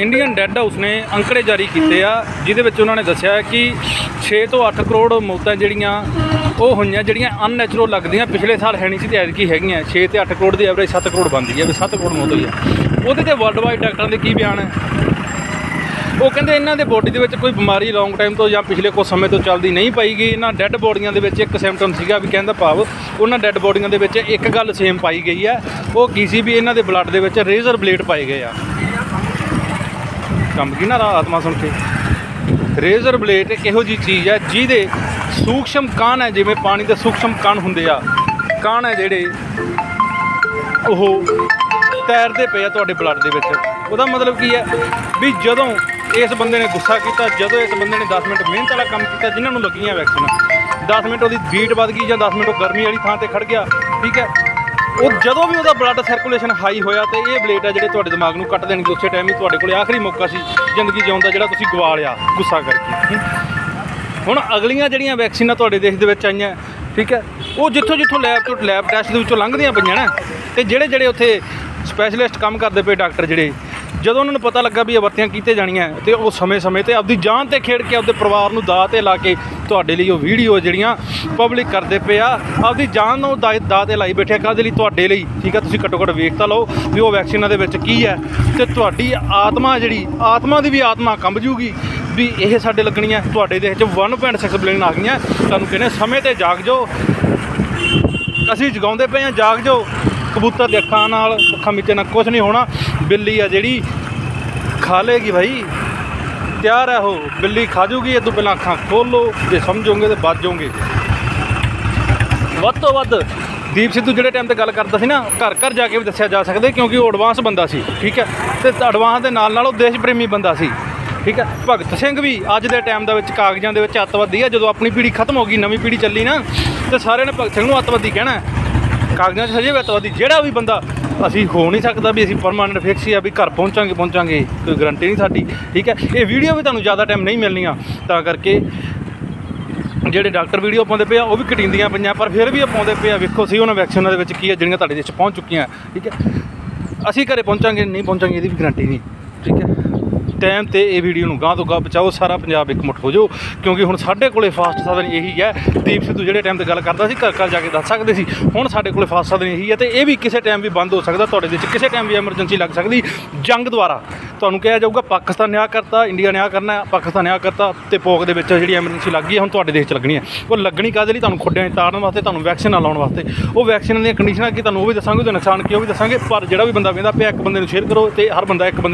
Indian dead house ਨੇ ਅੰਕੜੇ ਜਾਰੀ ਕੀਤੇ ਆ, ਜਿਹਦੇ ਵਿੱਚ ਉਹਨਾਂ ਨੇ ਦੱਸਿਆ ਹੈ ਕਿ 6 ਤੋਂ 8 ਕਰੋੜ ਮੌਤਾਂ ਜਿਹੜੀਆਂ, ਉਹ ਹੋਈਆਂ, ਜਿਹੜੀਆਂ ਅਨਨੈਚੁਰਲ ਲੱਗਦੀਆਂ, ਪਿਛਲੇ ਸਾਲ ਹੈ ਨਹੀਂ ਸੀ ਤੇ ਐਤਕੀ ਹੈਗੀਆਂ 6 ਤੇ 8 ਕਰੋੜ ਦੀ ਐਵਰੇਜ 7 ਕਰੋੜ ਬਣਦੀ ਹੈ ਵੀ 7 ਕਰੋੜ ਮੌਤ ਹੋਈ ਹੈ ਉਹਦੇ ਤੇ ਵਰਲਡ ਵਾਈਡ ਡਾਕਟਰਾਂ ਦੇ ਕੀ ਬਿਆਨ ਹੈ ਉਹ ਕਹਿੰਦੇ ਇਹਨਾਂ ਦੇ ਬੋਡੀ ਦੇ ਵਿੱਚ ਕੋਈ ਬਿਮਾਰੀ ਲੌਂਗ ਟਾਈਮ ਤੋਂ ਜਾਂ ਪਿਛਲੇ ਕੁਝ ਸਮੇਂ ਤੋਂ ਚੱਲਦੀ ਨਹੀਂ ਪਾਈ ਗਈ ਇਹਨਾਂ ਡੈੱਡ ਬੋਡੀਆਂ ਦੇ ਵਿੱਚ ਇੱਕ ਸਿੰਪਟਮ ਸੀਗਾ ਵੀ ਕਹਿੰਦਾ ਭਾਵ ਉਹਨਾਂ ਡੈੱਡ ਬੋਡੀਆਂ ਦੇ ਵਿੱਚ ਇੱਕ ਗੱਲ ਸੇਮ ਪਾਈ ਗਈ ਹੈ ਉਹ ਕੀ ਸੀ ਵੀ ਇਹਨਾਂ ਦੇ ਬਲੱਡ ਦੇ ਵਿੱਚ ਰੇਜ਼ਰ ਬਲੇਡ ਪਾਏ ਗਏ ਆ। ਕੰਮ ਕੀ ਨਾ ਆਤਮਾ ਸੁਣ ਕੇ? ਰੇਜ਼ਰ ਬਲੇਡ ਇੱਕ ਇਹੋ ਜੀ ਚੀਜ਼ ਹੈ ਜਿਹਦੇ ਸੂਖਸ਼ਮ ਕਣ ਹੈ, ਜਿਵੇਂ ਪਾਣੀ ਦੇ ਸੂਖਸ਼ਮ ਕਣ ਹੁੰਦੇ ਆ। ਕਣ ਹੈ ਜਿਹੜੇ ਉਹ ਤੈਰਦੇ ਪਏ ਆ ਤੁਹਾਡੇ ਬਲੱਡ ਦੇ ਵਿੱਚ। ਉਹਦਾ ਮਤਲਬ ਕੀ ਹੈ ਵੀ ਜਦੋਂ ਇਸ ਬੰਦੇ ਨੇ ਗੁੱਸਾ ਕੀਤਾ, ਜਦੋਂ ਇਸ ਬੰਦੇ ਨੇ 10 ਮਿੰਟ ਮਿਹਨਤ ਵਾਲਾ ਕੰਮ ਕੀਤਾ, ਜਿਨ੍ਹਾਂ ਨੂੰ ਲੱਗੀਆਂ ਵੈਕਸੀਨ 10 ਮਿੰਟ ਉਹਦੀ ਬੀਟ ਵੱਧ ਗਈ ਜਾਂ 10 ਮਿੰਟ ਉਹ ਗਰਮੀ ਵਾਲੀ ਥਾਂ ਤੇ ਖੜ ਗਿਆ, ਠੀਕ ਹੈ ਉਹ ਜਦੋਂ ਵੀ ਉਹਦਾ ਬਲੱਡ ਸਰਕੂਲੇਸ਼ਨ ਹਾਈ ਹੋਇਆ ਤੇ ਇਹ ਬਲੇਡ ਆ ਜਿਹੜੇ ਤੁਹਾਡੇ ਦਿਮਾਗ ਨੂੰ ਕੱਟ ਦੇਣਗੇ ਉਸੇ ਟਾਈਮ ਹੀ ਤੁਹਾਡੇ ਕੋਲੇ ਆਖਰੀ ਮੌਕਾ ਸੀ ਜ਼ਿੰਦਗੀ ਜਿਉਣ ਦਾ ਜਿਹੜਾ ਤੁਸੀਂ ਗਵਾ ਲਿਆ ਗੁੱਸਾ ਕਰਕੇ ਹੁਣ ਅਗਲੀਆਂ ਜਿਹੜੀਆਂ ਵੈਕਸੀਨਾਂ ਤੁਹਾਡੇ ਦੇਸ਼ ਦੇ ਵਿੱਚ ਆਈਆਂ, ਠੀਕ ਹੈ, ਉਹ ਜਿੱਥੋਂ ਜਿੱਥੋਂ ਲੈਬ ਤੋਂ ਲੈਬ ਟੈਸਟ ਦੇ ਵਿੱਚੋਂ ਲੰਘਦੀਆਂ ਪਈਆਂ ਨਾ, ਤੇ ਜਿਹੜੇ ਜਿਹੜੇ ਉੱਥੇ ਸਪੈਸ਼ਲਿਸਟ ਕੰਮ ਕਰਦੇ ਪਏ ਡਾਕਟਰ ਜਿਹੜੇ ਜਦੋਂ ਉਹਨਾਂ ਨੂੰ ਪਤਾ ਲੱਗਾ ਵੀ ਇਹ ਵਰਤੀਆਂ ਕੀਤੇ ਜਾਣੀਆਂ ਤੇ ਉਹ ਸਮੇਂ-ਸਮੇਂ ਤੇ ਆਪਦੀ ਜਾਨ ਤੇ ਖੇਡ ਕੇ ਆਪਦੇ ਪਰਿਵਾਰ ਨੂੰ ਦਾਅ ਤੇ ਲਾ ਕੇ ਤੁਹਾਡੇ ਲਈ ਉਹ ਵੀਡੀਓ ਜਿਹੜੀਆਂ ਪਬਲਿਕ ਕਰਦੇ ਪਏ ਆ, ਆਪਦੀ ਜਾਨ ਨੂੰ ਦਾਅ ਤੇ ਲਾਈ ਬੈਠੇ ਆ, ਕਾਹਦੇ ਲਈ? ਤੁਹਾਡੇ ਲਈ। ਠੀਕ ਆ? ਤੁਸੀਂ ਘੱਟੋ ਘੱਟ ਵੇਖ ਤਾਂ ਲਓ ਵੀ ਉਹ ਵੈਕਸੀਨਾਂ ਦੇ ਵਿੱਚ ਕੀ ਹੈ। ਤੇ ਤੁਹਾਡੀ ਆਤਮਾ ਜਿਹੜੀ, ਆਤਮਾ ਦੀ ਵੀ ਆਤਮਾ ਕੰਬ ਜੂਗੀ ਵੀ ਇਹ ਸਾਡੇ ਲੱਗਣੀਆਂ ਤੁਹਾਡੇ ਦੇਸ਼ 'ਚ 1.6 ਬਿਲੀਅਨ ਆ ਗਈਆਂ। ਤੁਹਾਨੂੰ ਕਹਿੰਦੇ ਸਮੇਂ ਤੇ ਜਾਗ ਜਾਓ। ਅਸੀਂ ਜਗਾਉਂਦੇ ਪਏ ਆ, ਜਾਗ ਜਾਓ। ਕਬੂਤਰ ਦੇ ਅੱਖਾਂ ਨਾਲ, ਅੱਖਾਂ ਵਿੱਚ ਨਾਲ ਕੁਝ ਨਹੀਂ ਹੋਣਾ। ਬਿੱਲੀ ਆ ਜਿਹੜੀ, ਖਾ ਲੇਗੀ ਭਾਈ ਤਿਆਰ ਹੈ ਉਹ। ਬਿੱਲੀ ਖਾ ਜੂਗੀ, ਇਹ ਤੋਂ ਪਹਿਲਾਂ ਅੱਖਾਂ ਖੋਲੋ, ਜੇ ਸਮਝੋਗੇ ਤੇ ਬਚ ਜਾਓਗੇ ਵੱਧ ਤੋਂ ਵੱਧ, ਦੀਪ ਸਿੱਧੂ ਜਿਹੜੇ ਟਾਈਮ ਤੇ ਗੱਲ ਕਰਦਾ ਸੀ ਨਾ, ਘਰ ਘਰ ਜਾ ਕੇ ਵੀ ਦੱਸਿਆ ਜਾ ਸਕਦਾ, ਕਿਉਂਕਿ ਉਹ ਐਡਵਾਂਸ ਬੰਦਾ ਸੀ, ਠੀਕ ਹੈ? ਤੇ ਐਡਵਾਂਸ ਦੇ ਨਾਲ ਨਾਲ ਉਹ ਦੇਸ਼ ਪ੍ਰੇਮੀ ਬੰਦਾ ਸੀ, ਠੀਕ ਹੈ? ਭਗਤ ਸਿੰਘ ਵੀ ਅੱਜ ਦੇ ਟਾਈਮ ਦੇ ਵਿੱਚ ਕਾਗਜ਼ਾਂ ਦੇ ਵਿੱਚ ਅੱਤਵਾਦੀ ਆ। ਜਦੋਂ ਆਪਣੀ ਪੀੜ੍ਹੀ ਖਤਮ ਹੋ ਗਈ, ਨਵੀਂ ਪੀੜ੍ਹੀ ਚੱਲੀ ਨਾ, ਤੇ ਸਾਰਿਆਂ ਨੇ ਭਗਤ ਸਿੰਘ ਨੂੰ ਅੱਤਵਾਦੀ ਕਹਿਣਾ ਕਾਗਜ਼ਾਂ 'ਚ ਹਜੇ ਹੋਏ ਅੱਤਵਾਦੀ, ਜਿਹੜਾ ਵੀ ਬੰਦਾ, ਅਸੀਂ ਹੋ ਨਹੀਂ ਸਕਦਾ ਵੀ ਅਸੀਂ ਪਰਮਾਨੈਂਟ ਫਿਕਸ ਹੀ ਆ, ਵੀ ਘਰ ਪਹੁੰਚਾਂਗੇ ਪਹੁੰਚਾਂਗੇ, ਕੋਈ ਗਰੰਟੀ ਨਹੀਂ ਸਾਡੀ, ਠੀਕ ਹੈ? ਇਹ ਵੀਡੀਓ ਵੀ ਤੁਹਾਨੂੰ ਜ਼ਿਆਦਾ ਟਾਈਮ ਨਹੀਂ ਮਿਲਣੀਆਂ, ਤਾਂ ਕਰਕੇ ਜਿਹੜੇ ਡਾਕਟਰ ਵੀਡੀਓ ਪਾਉਂਦੇ ਪਏ ਆ, ਉਹ ਵੀ ਕਟਿੰਦੀਆਂ ਪਈਆਂ, ਪਰ ਫਿਰ ਵੀ ਇਹ ਪਾਉਂਦੇ ਪਏ ਆ, ਵੇਖੋ ਸਹੀ ਉਹਨਾਂ ਵੈਕਸੀਨਾਂ ਦੇ ਵਿੱਚ ਕੀ ਹੈ ਜਿਹੜੀਆਂ ਤੁਹਾਡੇ ਦੇਸ਼ 'ਚ ਪਹੁੰਚ ਚੁੱਕੀਆਂ, ਠੀਕ ਹੈ? ਅਸੀਂ ਘਰੇ ਪਹੁੰਚਾਂਗੇ, ਨਹੀਂ ਪਹੁੰਚਾਂਗੇ, ਇਹਦੀ ਵੀ ਗਰੰਟੀ ਨਹੀਂ, ਠੀਕ ਹੈ? ਟਾਈਮ ਤੇ ਇਹ ਵੀਡੀਓ ਨੂੰ ਗਾਂ ਤੋਂ ਗਾਂ ਪਹੁੰਚਾਓ ਸਾਰਾ ਪੰਜਾਬ ਇੱਕ ਮੁੱਠ ਹੋ ਜਾਓ ਕਿਉਂਕਿ ਹੁਣ ਸਾਡੇ ਕੋਲੇ ਫਾਸਟ ਸਾਧਨ ਇਹੀ ਹੈ। ਦੀਪ ਸਿੱਧੂ ਜਿਹੜੇ ਟਾਈਮ ਤੇ ਗੱਲ ਕਰਦਾ ਸੀ ਘਰ ਘਰ ਜਾ ਕੇ ਦੱਸ ਸਕਦੇ ਸੀ ਹੁਣ ਸਾਡੇ ਕੋਲੇ ਫਾਸਟ ਸਾਧਨ ਇਹੀ ਹੈ ਤੇ ਇਹ ਵੀ ਕਿਸੇ ਟਾਈਮ ਵੀ ਬੰਦ ਹੋ ਸਕਦਾ ਤੁਹਾਡੇ ਦੇਸ਼ 'ਚ ਕਿਸੇ ਟਾਈਮ ਵੀ ਐਮਰਜੈਂਸੀ ਲੱਗ ਸਕਦੀ। ਜੰਗ ਦੁਆਰਾ ਤੁਹਾਨੂੰ ਕਿਹਾ ਜਾਊਗਾ ਪਾਕਿਸਤਾਨ ਨਿਆਂ ਕਰਤਾ ਇੰਡੀਆ ਨਿਆਂ ਕਰਨਾ ਹੈ, ਪਾਕਿਸਤਾਨ ਨਿਆਂ ਕਰਤਾ ਤੇ ਪੋਕ ਦੇ ਵਿੱਚ ਜਿਹੜੀ ਐਮਰਜੈਂਸੀ ਲੱਗ ਗਈ ਹੈ ਹੁਣ ਤੁਹਾਡੇ ਦੇਸ਼ 'ਚ ਲੱਗਣੀ ਹੈ। ਉਹ ਲੱਗਣੀ ਕਾਹਦੇ ਲਈ? ਤੁਹਾਨੂੰ ਖੁੱਡਿਆਂ 'ਚ ਤਾੜਨ ਵਾਸਤੇ ਤੁਹਾਨੂੰ ਵੈਕਸੀਨ ਲਾਉਣ ਵਾਸਤੇ। ਉਹ ਵੈਕਸੀਨ ਦੀਆਂ ਕੰਡੀਸ਼ਨਾਂ ਕੀ ਤੁਹਾਨੂੰ ਉਹ ਵੀ ਦੱਸਾਂਗੇ ਉਹਦੇ ਨੁਕਸਾਨ ਕੀ ਉਹ ਵੀ ਦੱਸਾਂਗੇ ਪਰ ਜਿਹੜਾ ਵੀ ਬੰਦਾ ਵੇਂਦਾ ਪਿਆ ਇੱਕ ਬੰਦੇ ਨੂੰ ਸ਼ੇਅਰ ਕਰੋ ਤੇ ਹਰ ਬੰਦਾ ਇੱਕ ਬੰਦੇ